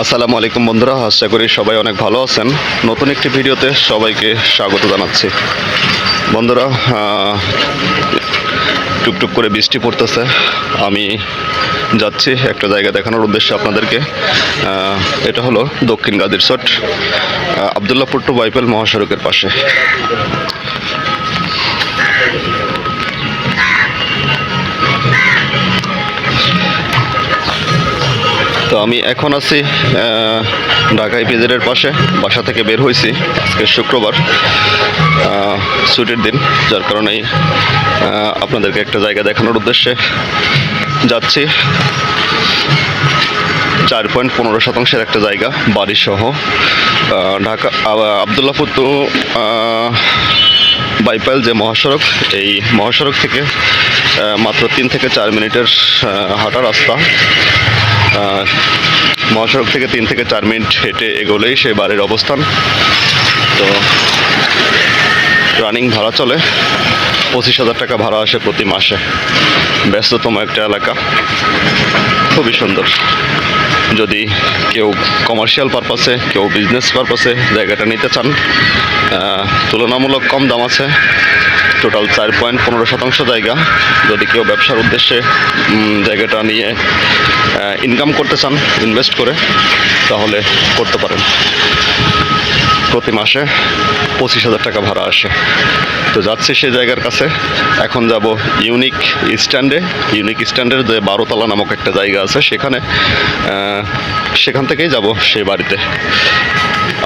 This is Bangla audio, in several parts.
আসসালামু আলাইকুম বন্ধুরা, আশা করি সবাই অনেক ভালো আছেন। নতুন একটি ভিডিওতে সবাইকে স্বাগত জানাচ্ছি। বন্ধুরা টুকটুক করে বৃষ্টি পড়তেছে। আমি যাচ্ছি একটা জায়গা দেখানোর উদ্দেশ্যে আপনাদেরকে। এটা হলো দক্ষিণ গাদির চট আবদুল্লাপুর টু বাইপেল মহাসড়কের পাশে। আমি এখন আছি ঢাকা ইপিজেডের পাশে বাসা থেকে বের হয়েছি আজকে শুক্রবার ছুটির দিন যার কারণেই আপনাদেরকে একটা জায়গা দেখানোর উদ্দেশ্যে যাচ্ছি। চার পয়েন্ট পনেরো শতাংশের একটা জায়গা বাড়িসহ ঢাকা আবদুল্লাপুর তো আহ, বাইপাইল যে মহাসড়ক এই মহাসড়ক থেকে মাত্র তিন থেকে চার মিনিটের হাঁটা রাস্তা। মহাসড়ক থেকে তিন থেকে চার মিনিট হেঁটে এগোলেই সেই বাড়ির অবস্থান। তো রানিং ভাড়া চলে, পঁচিশ হাজার টাকা ভাড়া আসে প্রতি মাসে। ব্যস্ততম একটা এলাকা, খুবই সুন্দর। যদি কেউ কমার্শিয়াল পারপাসে কেউ বিজনেস পারপাসে জায়গাটা নিতে চান তুলনামূলক কম দাম আছে। টোটাল চার পয়েন্ট পনেরো শতাংশ জায়গা। যদি কেউ ব্যবসার উদ্দেশ্যে জায়গাটা নিয়ে ইনকাম করতে চান ইনভেস্ট করে, তাহলে করতে পারেন। প্রতি মাসে পঁচিশ হাজার টাকা ভাড়া আসে। তো যাচ্ছি সেই জায়গার কাছে। এখন যাব ইউনিক স্ট্যান্ডে। ইউনিক স্ট্যান্ডের যে বারোতলা নামক একটা জায়গা আছে, সেখানে সেখান থেকেই যাব সেই বাড়িতে।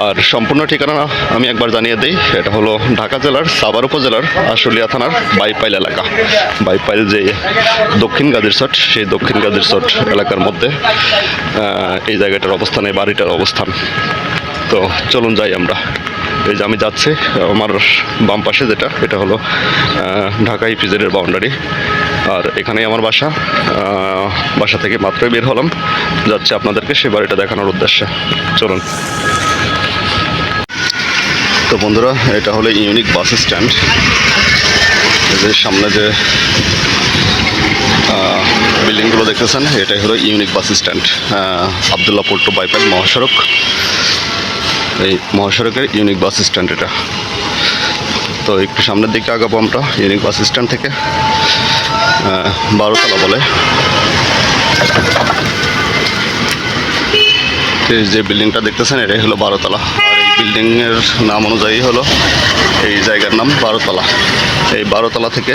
আর সম্পূর্ণ ঠিকানা আমি একবার জানিয়ে দিই, এটা হলো ঢাকা জেলার সাভার উপজেলার আশুলিয়া থানার বাইপাইল এলাকা। বাইপাইল যে দক্ষিণ গাদির চট সেই দক্ষিণ গাদির চট এলাকার মধ্যে এই জায়গাটার অবস্থান, এই বাড়িটার অবস্থান। তো চলুন যাই আমরা। এই যে আমি যাচ্ছি, আমার বাম পাশে যেটা, এটা হলো ঢাকা ইপিজেডের বাউন্ডারি আর এখানেই আমার বাসা বাসা থেকে মাত্রই বের হলাম। যাচ্ছে আপনাদেরকে সেই বাড়িটা দেখানোর উদ্দেশ্যে। চলুন। তো বন্ধুরা, এটা হলো ইউনিক বাস স্ট্যান্ড। যে সামনে যে বিল্ডিংগুলো দেখতেছেন, এটাই হলো unique bus stand. Abdullahpur to bypass মহাসড়ক। এই মহাসড়কের ইউনিক বাস স্ট্যান্ড এটা। তো একটু সামনের দিকে আগাবো আমরা, ইউনিক বাস স্ট্যান্ড থেকে। বারোতলা বলে। যে বিল্ডিংটা দেখতেছেন, এটাই হলো বারোতলা। এই বিল্ডিংয়ের নাম অনুযায়ী হলো এই জায়গার নাম বারোতলা। এই বারোতলা থেকে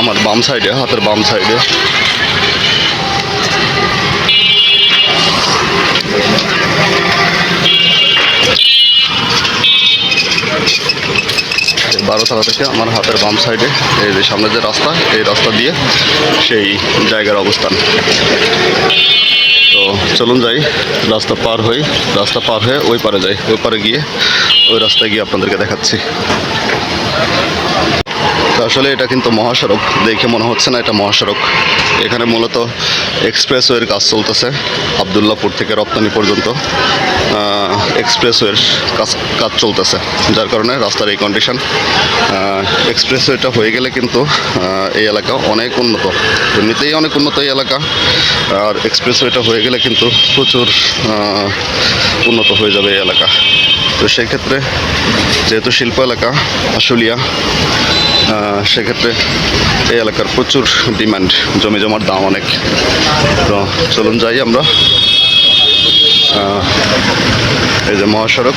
আমার বাম সাইডে, হাতের বাম সাইডে। বারোতলা থেকে আমার হাতের বাম সাইডে, এই যে সামনে যে রাস্তা, এই রাস্তা দিয়ে সেই জায়গার অবস্থান। তো চলুন যাই, রাস্তা পার হই, রাস্তা পার হয়ে ওই পারে যাই, ওই পারে গিয়ে ওই রাস্তায় গিয়ে আপনাদেরকে দেখাচ্ছি। আসলে এটা কিন্তু মহাসড়ক, দেখে মনে হচ্ছে না এটা মহাসড়ক। এখানে মূলত এক্সপ্রেসওয়ের কাজ চলতেছে আবদুল্লাপুর থেকে রপ্তানি পর্যন্ত। এক্সপ্রেসওয়ের কাজ কাজ চলতেছে, যার কারণে রাস্তার এই কন্ডিশন এক্সপ্রেসওয়েটা হয়ে গেলে কিন্তু এই এলাকা অনেক উন্নত। এমনিতেই অনেক উন্নত এই এলাকা, আর এক্সপ্রেসওয়েটা হয়ে গেলে কিন্তু প্রচুর উন্নত হয়ে যাবে এই এলাকা। তো সেই ক্ষেত্রে যেহেতু শিল্প এলাকা, আশুলিয়া সেক্ষেত্রে এই এলাকার প্রচুর ডিমান্ড জমি জমার দাম অনেক। তো চলুন যাই আমরা। এই যে মহাসড়ক,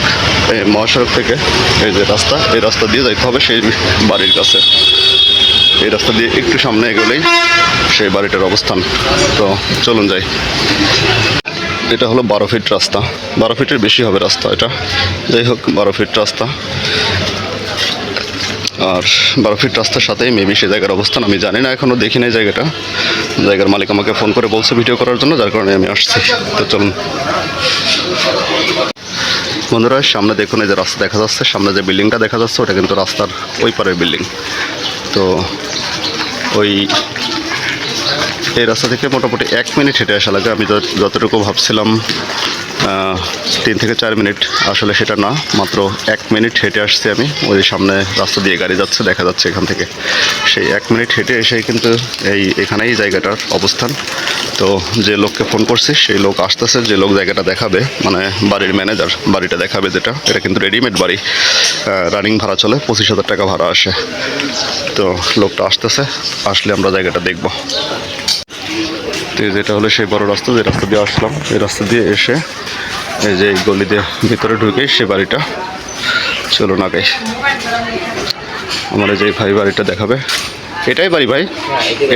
এই মহাসড়ক থেকে এই যে রাস্তা, এই রাস্তা দিয়ে যাইতে হবে সেই বাড়ির কাছে। এই রাস্তা দিয়ে একটু সামনে এগোলেই সেই বাড়িটার অবস্থান। তো চলুন যাই। এটা হলো বারো ফিট রাস্তা। বারো ফিটের বেশি হবে রাস্তা এটা। যাই হোক, বারো ফিট রাস্তা। আর বারো ফিট রাস্তার সাথেই মেবি সে জায়গার অবস্থান। আমি জানি না এখনও দেখি নাই জায়গাটা। জায়গার মালিক আমাকে ফোন করে বলছে ভিডিও করার জন্য, যার কারণে আমি আসছি। তো চলুন। বন্ধুরা, সামনে দেখুন এই যে রাস্তা দেখা যাচ্ছে, সামনে যে বিল্ডিংটা দেখা যাচ্ছে, ওটা কিন্তু রাস্তার ওই পারের বিল্ডিং। তো ওই এই রাস্তা থেকে মোটামুটি এক মিনিট হেঁটে আসা লাগে। আমি যত- যতটুকু ভাবছিলাম তিন থেকে চার মিনিট। আসলে সেটা না, মাত্র এক মিনিট হেঁটে আসছি আমি। ওই সামনে রাস্তা দিয়ে গাড়ি যাচ্ছে, দেখা যাচ্ছে এখান থেকে। সেই এক মিনিট হেঁটে এসেই কিন্তু এই এখানেই জায়গাটার অবস্থান। তো যে লোককে ফোন করছি, সেই লোক আসতেছে, যে লোক জায়গাটা দেখাবে মানে বাড়ির ম্যানেজার বাড়িটা দেখাবে যেটা। এটা কিন্তু রেডিমেড বাড়ি। রানিং ভাড়া চলে, পঁচিশ হাজার টাকা ভাড়া আসে। তো লোকটা আসতেছে, আসলে আমরা জায়গাটা দেখব। যেটা হলো সেই বড় রাস্তা, যে রাস্তা দিয়ে আসলাম। এই রাস্তা দিয়ে এসে এই যে গলি দিয়ে ভিতরে ঢুকে সে বাড়িটা। চলো না গাই আমার যে ভাই বাড়িটা দেখাবে। এটাই বাড়ি ভাই?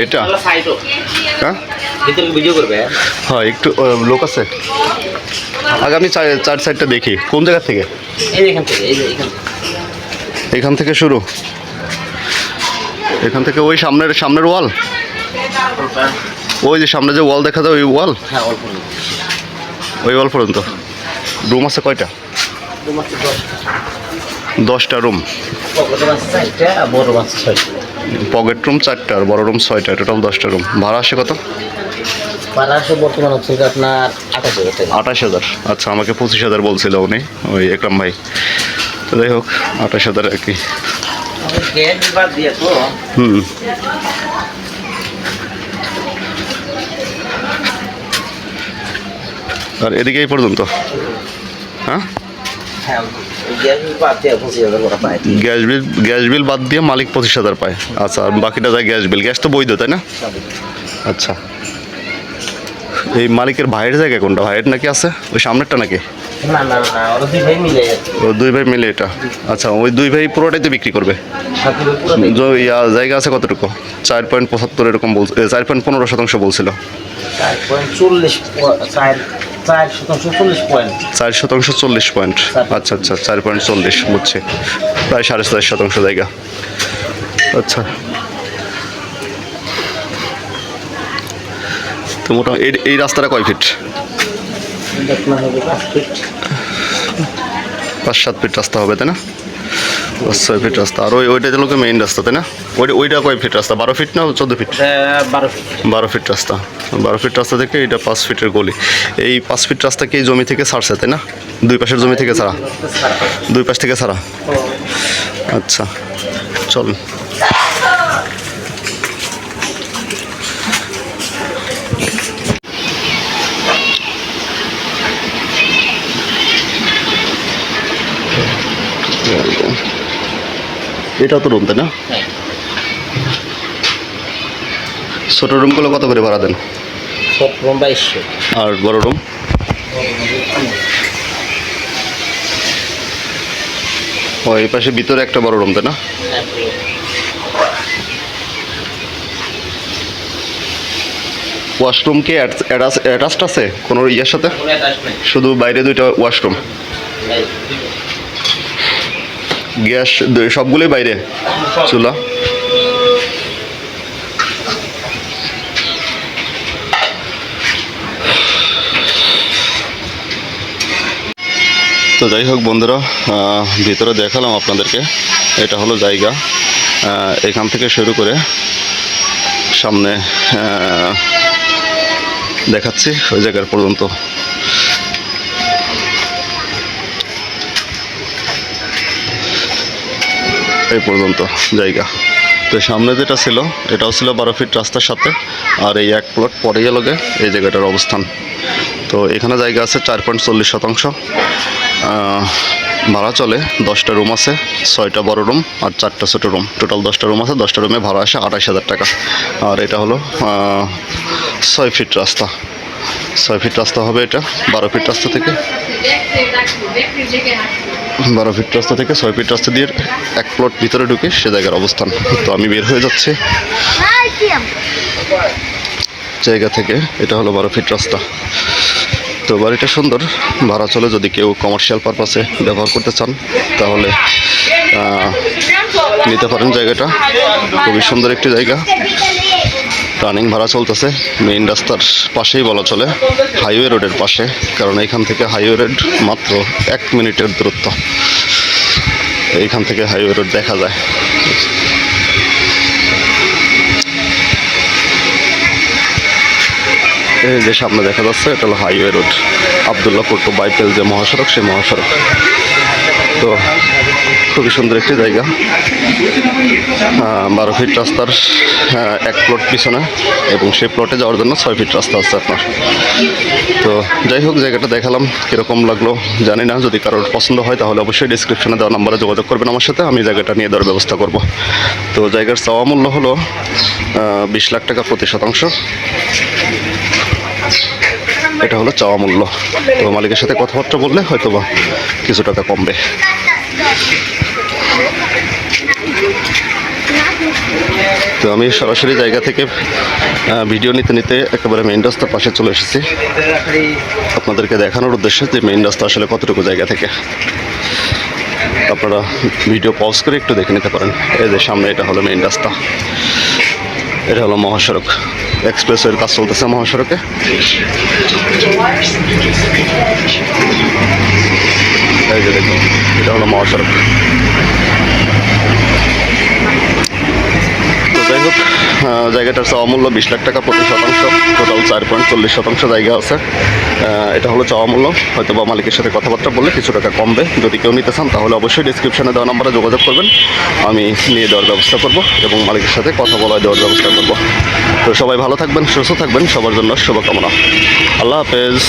এটা? হ্যাঁ? হ্যাঁ একটু লোক আছে। আগামী চার চার সাইডটা দেখি। কোন জায়গা থেকে? এখান থেকে শুরু। এখান থেকে ওই সামনের সামনের ওয়াল। ওই যে সামনে যে ওয়াল দেখা যায় ওই ওয়াল? হ্যাঁ ওই ওয়াল পর্যন্ত। রুম আছে কয়টা? দশটা। রুম। পকেটে রুম চারটা আর বড় রুম ছয়টা। টোটাল দশটা রুম। ভাড়া আসে কত? আঠাশ হাজার আচ্ছা আমাকে পঁচিশ হাজার বলছিল উনি ওই একরাম ভাই। যাই হোক আঠাশ হাজার আর কি। হুম। আর এদিকে এই পর্যন্ত। হ্যাঁ? গ্যাস বিল গ্যাস বিল বাদ দিয়ে মালিক পঁচিশ হাজার পায়। আচ্ছা আর বাকিটা যায় গ্যাস বিল। বৈধ, তাই না? আচ্ছা। এই মালিকের ভাইয়ের জায়গা কোনটা? ভাইয়ের নাকি আছে? ওই সামনেরটা নাকি? দুই ভাই মিলে এটা। আচ্ছা ওই দুই ভাই পুরোটাই তো বিক্রি করবে। জায়গা আছে কতটুকু? চার পয়েন্ট পঁচাত্তর এরকম চার পয়েন্ট পনেরো শতাংশ বলছিল। চার শতাংশ চল্লিশ পয়েন্ট। চার শতাংশ চল্লিশ পয়েন্ট। আচ্ছা আচ্ছা চার পয়েন্ট চল্লিশ বুঝছি। প্রায় সাড়ে চার শতাংশ জায়গা। আচ্ছা। তো মোটামুটি এই রাস্তাটা কয় ফিট। পাঁচ সাত ফিট রাস্তা হবে তাই না? ছয় ফিট রাস্তা। আর ওই ওইটা লোকের মেইন রাস্তা তাই না? ওইটা ওইটা কয় ফিট রাস্তা? বারো ফিট না চোদ্দ ফিট বারো ফিট বারো ফিট রাস্তা। বারো ফিট রাস্তা থেকে এটা পাঁচ ফিটের গলি। এই পাঁচ ফিট রাস্তা কি জমি থেকে ছাড়ছে তাই না? দুই পাশের জমি থেকে ছাড়া। দুই পাশ থেকে ছাড়া? আচ্ছা চল। এটা তো রুম তাই না? হ্যাঁ। ছোট রুমগুলো কত করে ভাড়া দেন? রুম বাইশশো আর বড় রুম? ও এই পাশে ভিতরে একটা বড় রুম তাই না? ওয়াশরুম কি অ্যাটাচড আছে? কোনো ইয়ের সাথে? শুধু বাইরে দুইটা ওয়াশরুম? গ্যাস সবগুলোই বাইরে? চুলা? তো যাই হোক বন্ধুরা ভিতরে দেখালাম আপনাদেরকে। এটা হলো জায়গা। এখান থেকে শুরু করে সামনে দেখাচ্ছি ওই জায়গার পর্যন্ত। এই পর্যন্ত জায়গা। তো সামনে যেটা ছিল, এটাও ছিল বারো ফিট রাস্তার সাথে, আর এই এক প্লট পরেই লগে এই জায়গাটার অবস্থান। তো এখানে জায়গা আছে চার পয়েন্ট চল্লিশ শতাংশ। ভাড়া চলে, দশটা রুম আছে, ছয়টা বড় রুম আর চারটা ছোটো রুম টোটাল দশটা রুম আছে, দশটা রুমে ভাড়া আসে আঠাশ হাজার টাকা। আর এটা হলো ছয় ফিট রাস্তা। ছয় ফিট রাস্তা হবে এটা, বারো ফিট রাস্তা থেকে। বারো ফিট রাস্তা থেকে ছয় ফিট রাস্তা দিয়ে এক প্লট ভিতরে ঢুকে সে জায়গার অবস্থান। তো আমি বের হয়ে যাচ্ছি। জায়গা থেকে, এটা হলো বারো ফিট রাস্তা। তো বাড়িটা সুন্দর। ভাড়া চলে যদি কেউ কমার্শিয়াল পারপাসে ব্যবহার করতে চান, তাহলে নিতে পারেন জায়গাটা। খুবই সুন্দর একটি জায়গা। রানিং ভাড়া চলতেছে। মেইন রাস্তার পাশেই বলা চলে। হাইওয়ে রোডের পাশে। কারণ এখান থেকে হাইওয়ে রোড মাত্র এক মিনিটের দূরত্ব। এইখান থেকে হাইওয়ে রোড দেখা যায়। এই যে সামনে দেখা যাচ্ছে, এটা হলো highway road Abdullahpur to bypass যে মহাসড়ক, সেই মহাসড়ক। তো খুবই সুন্দর একটি জায়গা। বারো ফিট রাস্তার এক প্লট পিছনে এবং সেই প্লটে যাওয়ার জন্য ছয় ফিট রাস্তা আছে আপনার। তো যাই হোক, জায়গাটা দেখালাম, কীরকম লাগল জানি না। যদি কারোর পছন্দ হয়, তাহলে অবশ্যই ডিসক্রিপশনে দেওয়া নাম্বারে যোগাযোগ করবেন আমার সাথে, আমি জায়গাটা নিয়ে দেওয়ার ব্যবস্থা করব। তো জায়গার চাওয়া মূল্য হলো বিশ লাখ টাকা প্রতি শতাংশ। এটা হলো চাওয়া মূল্য। তো মালিকের সাথে কথাবার্তা বললে হয়তো বা কিছু টাকা কমবে। তো আমি সরাসরি জায়গা থেকে ভিডিও নিতে নিতে একেবারে মেইন রাস্তার পাশে চলে এসেছি। আপনাদেরকে দেখানোর উদ্দেশ্যে যে মেইন রাস্তা আসলে কতটুকু জায়গা থেকে। আপনারা ভিডিও পজ করে একটু দেখে নিতে পারেন। এই যে সামনে এটা হলো মেইন রাস্তা। এটা হলো মহাসড়ক। এক্সপ্রেসওয়ের কাজ চলতেছে মহাসড়কে। এই যে দেখুন এটা হলো মহাসড়ক তো যাই হোক জায়গাটার চাওয়া মূল্য বিশ লাখ টাকা প্রতি শতাংশ টোটাল চার পয়েন্ট চল্লিশ শতাংশ জায়গা আছে। এটা হলো চাওয়া মূল্য। হয়তো বা মালিকের সাথে কথাবার্তা বললে কিছু টাকা কমবে। যদি কেউ নিতে চান, তাহলে অবশ্যই ডিসক্রিপশনে দেওয়া নাম্বারে যোগাযোগ করবেন। আমি নিয়ে দেওয়ার ব্যবস্থা করব এবং মালিকের সাথে কথা বলা দেওয়ার ব্যবস্থা করব। তো সবাই ভালো থাকবেন, সুস্থ থাকবেন। সবার জন্য শুভকামনা। আল্লাহ হাফেজ।